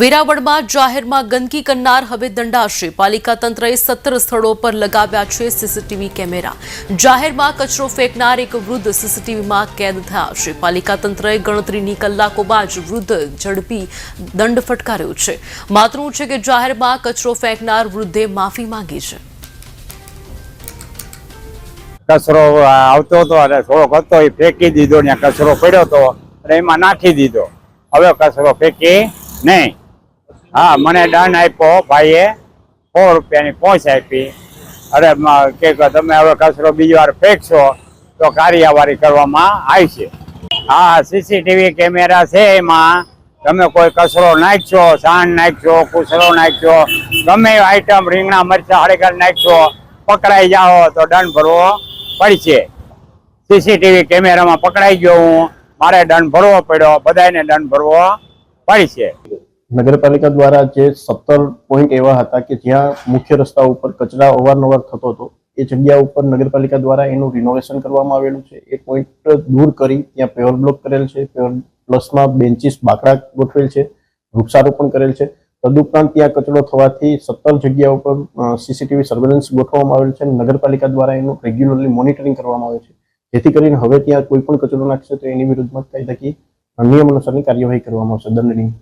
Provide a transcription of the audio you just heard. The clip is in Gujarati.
વેરાવળમાં જાહેરમાં ગંદકી કરનાર હવે દંડાશે પાલિકા તંત્રએ સત્તર સ્થળો પર લગાવ્યા છે સીસીટીવી કેમેરા. જાહેરમાં કચરો ફેંકનાર એક વૃદ્ધ સીસીટીવીમાં કેદ થયા છે. પાલિકા તંત્રએ ગણતરીની કલાકોમાં જ વૃદ્ધ ઝડપી દંડ ફટકાર્યો છે. માતરું છે કે જાહેરમાં કચરો ફેંકનાર વૃદ્ધે માફી માંગી છે. કચરો આવતો હતો અને થોડોક હતો, એ ફેંકી દીધો ને કચરો પડ્યો હતો અને એમાં નાખી દીધો. હવે કચરો ફેંકી નહીં. હા, મને દંડ આપ્યો, ભાઈએ સો રૂપિયાની પહોંચ આપી. અરે કે તમે હવે કચરો બીજી વાર ફેંકશો, તો કાર્યવાહી કરવામાં આવશે. હા, સીસીટીવી કેમેરા છે એમાં. તમે કોઈ કચરો નાખશો, સાણ નાખશો કુસરો નાખશો, ગમે આઈટમ રીંગણા, મરચા હળગર નાખશો, પકડાઈ જાઓ, તો દંડ ભરવો પડશે. સીસીટીવી કેમેરામાં પકડાઈ ગયો હું. મારે દંડ ભરવો પડ્યો બધાને દંડ ભરવો પડશે. નગરપાલિકા દ્વારા જે સત્તર પોઈન્ટ એવા હતા કે જ્યાં મુખ્ય રસ્તા ઉપર કચરા અવારનવાર થતો હતો, એ જગ્યા ઉપર નગરપાલિકા દ્વારા એનું રિનોવેશન કરવામાં આવેલું છે. એ પોઈન્ટ દૂર કરી ત્યાં પેવર બ્લોક કરેલ છે. પેવર પ્લસમાં બેન્ચીસ બાકડા ગોઠવેલ છે. વૃક્ષારોપણ કરેલ છે. તદુપરાંત ત્યાં કચરો થવાથી સત્તર જગ્યા ઉપર સીસીટીવી સર્વેલન્સ ગોઠવવામાં આવેલ છે નગરપાલિકા દ્વારા એનું રેગ્યુલરલી મોનિટરિંગ કરવામાં આવે છે. જેથી કરીને હવે ત્યાં કોઈ પણ કચરો નાખશે તો એની વિરુદ્ધમાં કાયદાકીય નિયમ અનુસારની કાર્યવાહી કરવામાં આવશે. દંડની